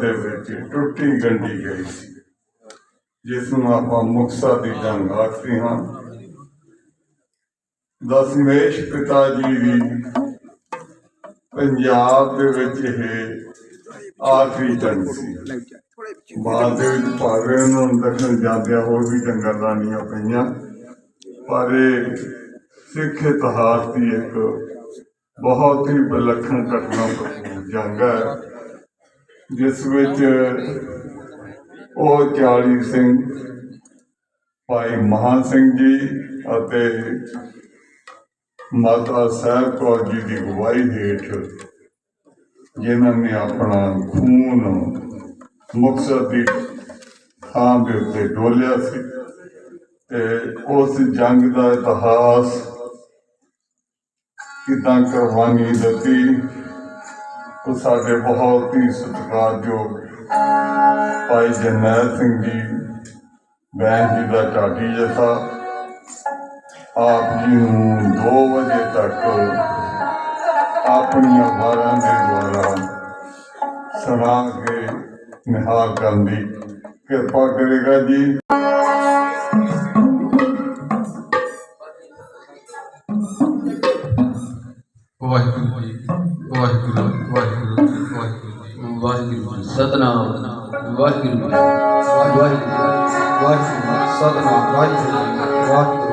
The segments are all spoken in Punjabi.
ਦੇ ਵਿੱਚ ਟੁੱਟੀ ਗੰਢੀ ਗਈ ਸੀ ਜਿਸ ਨੂੰ ਆਪਾਂ ਮੁਕਤਸਰ ਦੀ ਜੰਗ ਆਖਦੇ ਹਾਂ। ਦਸਮੇਸ਼ ਪਿਤਾ ਜੀ ਦੀ ਪੰਜਾਬ ਦੇ ਵਿੱਚ ਇਹ ਆਖਰੀ ਜੰਗ ਸੀ। ਬਾਅਦ ਦੇ ਵਿੱਚ ਭਾਵੇਂ ਉਹਨਾਂ ਨੂੰ ਦੱਖਣ ਜਾਂਦਿਆਂ ਹੋਰ ਵੀ ਜੰਗਾਂ ਲਾਣੀਆਂ ਪਈਆਂ, ਪਰ ਇਹ ਸਿੱਖ ਇਤਿਹਾਸ ਦੀ ਇੱਕ ਬਹੁਤ ਹੀ ਵਿਲੱਖਣ ਘਟਨਾ ਜੰਗ ਹੈ। ਜਿਸ ਵਿੱਚ ਉਹ 40 ਸਿੰਘ ਭਾਈ ਮਹਾਂ ਸਿੰਘ ਜੀ ਅਤੇ ਮਾਤਾ ਸਾਹਿਬ ਕੌਰ ਜੀ ਦੀ ਅਗਵਾਈ ਹੇਠ ਜਿਨ੍ਹਾਂ ਨੇ ਆਪਣਾ ਖੂਨ ਮੁਕਤਸਰ ਦੀ ਥਾਂ ਦੇ ਉੱਤੇ ਡੋਲਿਆ ਸੀ ਤੇ ਉਸ ਜੰਗ ਦਾ ਇਤਿਹਾਸ ਕਿਦਾਂ ਕੁਰਬਾਨੀ ਦਿੱਤੀ ਉਹ ਸਾਡੇ ਬਹੁਤ ਹੀ ਸਤਿਕਾਰਯੋਗ ਭਾਈ ਜਰਨੈਲ ਸਿੰਘ ਜੀ ਬੈਂਕ ਜੀ ਦਾ ਚਾਟੀ ਜਥਾ, ਆਪ ਜੀ ਨੂੰ 2 ਵਜੇ ਤੱਕ ਆਪਣੀਆਂ ਵਾਰਾਂ ਦੇ ਦੁਆਰਾ ਸੁਣਾ ਕੇ ਨਿਹਾਲ ਕਰਨ ਦੀ ਕਿਰਪਾ ਕਰੇਗਾ ਜੀ ਵਾਹਿਗੁਰੂ ਜੀ। ਵਾਹਿਗੁਰੂ। ਵਾਹਿਗੁਰੂ ਜੀ ਵਾਹਿਗੁਰੂ ਵਾਹਿਗੁਰੂ ਸਤਨਾਮ ਵਾਹਿਗੁਰੂ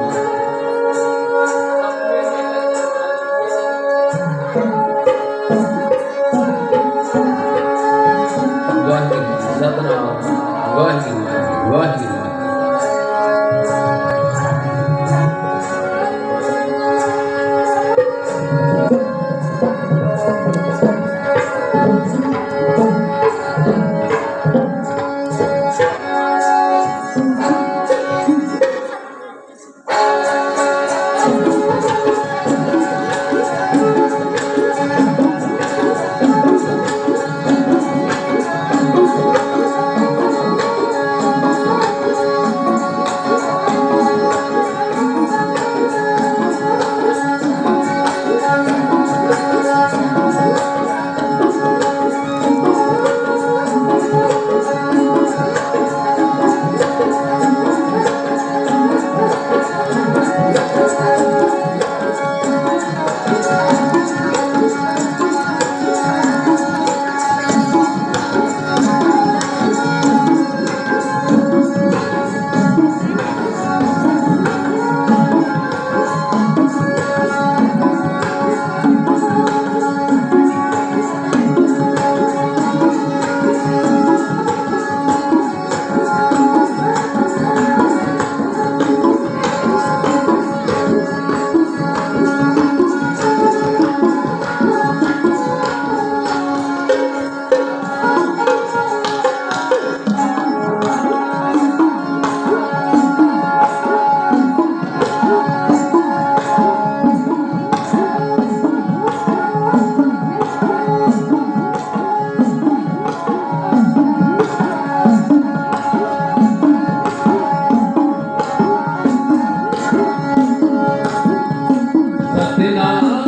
ਸ੍ਰੀ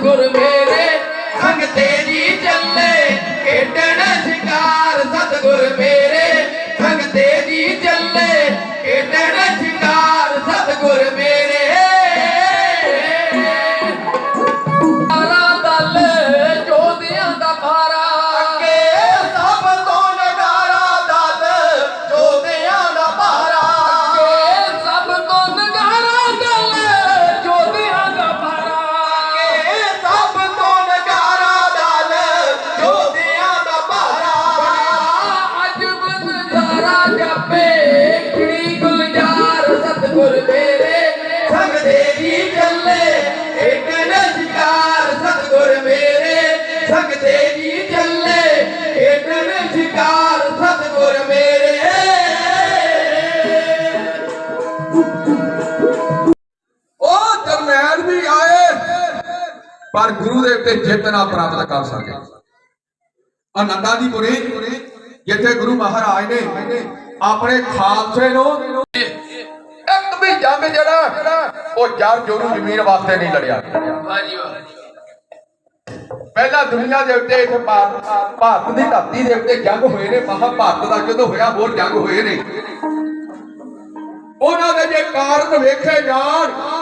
ਗੁਰ ਮੇਰੇ ਸੰਗ ਤੇਰੀ ਚੱਲੇ ਖੇਡਣ ਸ਼ਿਕਾਰ ਸਤਿਗੁਰ ਮੇਰੇ। ਪਰ ਗੁਰੂ ਦੇ ਉੱਤੇ ਜਿੱਤ ਨਾ ਪ੍ਰਾਪਤ ਕਰ ਸਕੇ। ਆਨੰਦਾਂ ਦੀ ਪੁਰੀ, ਜਿੱਥੇ ਗੁਰੂ ਮਹਾਰਾਜ ਨੇ ਆਪਣੇ ਖਾਲਸੇ ਨੂੰ ਇੱਕ ਵੀ ਜੰਗ ਜਿਹੜਾ, ਉਹ ਜਰ ਜੋਰੂ ਜ਼ਮੀਨ ਵਾਸਤੇ ਨਹੀਂ ਲੜਿਆ। ਵਾਹ ਪਹਿਲਾਂ ਦੁਨੀਆ ਦੇ ਉੱਤੇ ਇੱਥੇ ਭਾਰਤ ਭਾਰਤ ਦੀ ਧਰਤੀ ਦੇ ਉੱਤੇ ਜੰਗ ਹੋਏ ਨੇ, ਮਹਾਭਾਰਤ ਦਾ ਜਦੋਂ ਹੋਇਆ, ਹੋਰ ਜੰਗ ਹੋਏ ਨੇ। ਉਹਨਾਂ ਦੇ ਜੇ ਕਾਰਨ ਵੇਖੇ ਜਾਣ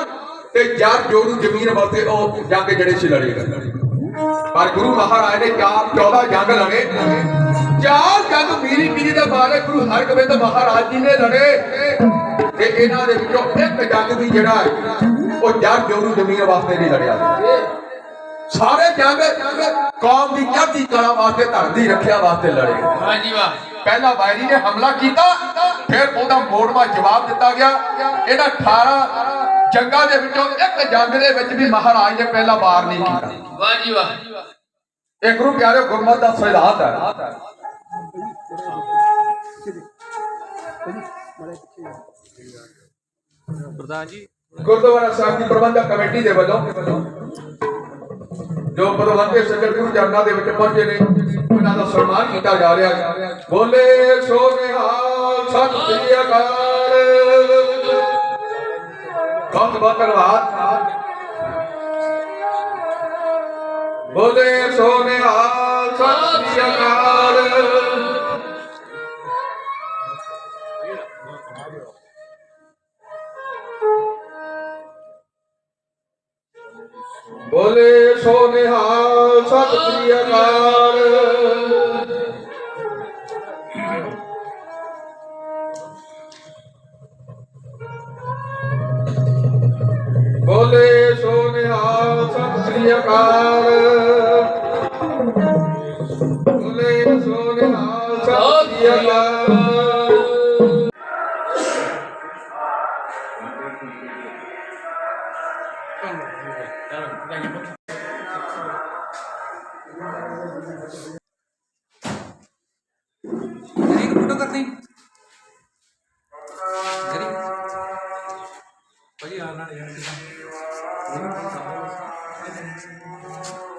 ਤੇ ਜਰ ਜੋਰੂ ਜ਼ਮੀਨ ਵਾਸਤੇ ਉਹ ਜੰਗ ਜਿਹੜੇ ਸੀ ਲੜੇ ਗਏ ਪਰ ਗੁਰੂ ਮਹਾਰਾਜ ਨੇ ਚਾਰ 14 ਜੰਗ ਲੜੇ। ਚਾਰ ਜੰਗ ਮੀਰੀ ਮੀਰੀ ਦੇ ਬਾਰੇ ਗੁਰੂ ਹਰਗੋਬਿੰਦ ਮਹਾਰਾਜ ਜੀ ਨੇ ਲੜੇ। ਤੇ ਇਹਨਾਂ ਦੇ ਵਿੱਚੋਂ ਇੱਕ ਜੰਗ ਵੀ ਜਿਹੜਾ ਉਹ ਜਰ ਜੋਰੂ ਜ਼ਮੀਨ ਵਾਸਤੇ ਨਹੀਂ ਲੜਿਆ ਸਾਰੇ ਜੰਗ ਕੌਮ ਦੀ ਚੜ੍ਹਦੀ ਕਲਾ ਵਾਸਤੇ ਧਰਤੀ ਰੱਖਿਆ ਵਾਸਤੇ ਲੜੇ। ਵਾਹ ਜੀ ਵਾਹ। ਪਹਿਲਾ ਵਾਇਰੀ ਨੇ ਹਮਲਾ ਕੀਤਾ ਫਿਰ ਉਹਦਾ ਮੋੜਵਾ ਜਵਾਬ ਦਿੱਤਾ ਗਿਆ। ਇਹਨਾਂ 18 ਜੰਗਾਂ ਦੇ ਵਿੱਚੋਂ ਇੱਕ ਜੰਗ ਦੇ ਵਿੱਚ ਵੀ ਮਹਾਰਾਜ ਨੇ ਪਹਿਲਾ ਵਾਰ ਨਹੀਂ ਕੀਤਾ। ਵਾਹ ਜੀ ਵਾਹ। ਇਹ ਗੁਰੂ ਪਿਆਰੇ ਗੁਰਮਤਿ ਦਾ ਸਿਧਾਂਤ ਹੈ। ਪ੍ਰਧਾਨ ਜੀ। ਗੁਰਦੁਆਰਾ ਸਾਹਿਬ ਦੀ ਪ੍ਰਬੰਧਕ ਕਮੇਟੀ ਦੇ ਵੱਲੋਂ ਜੋ ਪ੍ਰਬੰਧਕ ਸੱਜਣ ਗੁਰੂ ਚਰਨਾਂ ਦੇ ਵਿੱਚ ਪਹੁੰਚੇ ਨੇ ਉਹਨਾਂ ਦਾ ਸਨਮਾਨ ਕੀਤਾ ਜਾ ਰਿਹਾ ਹੈ। ਬੋਲੇ ਸੋ ਨਿਹਾਲ ਸਤਿ ਸ੍ਰੀ ਅਕਾਲ। ਬਹੁਤ ਬਹੁਤ ਧੰਨਵਾਦ। ਬੋਲੇ ਸੋ ਨਿਹਾਲ ਸਤਿ ਸ੍ਰੀ ਅਕਾਲ। ਬੋਲੇ ਸੋ ਨਿਹਾਲ ਸਤਿ ਸ੍ਰੀ ਅਕਾਲ। ਸਤਿ ਸ੍ਰੀ ਅਕਾਲ ਬੋਲੇ ਸੋ with anything.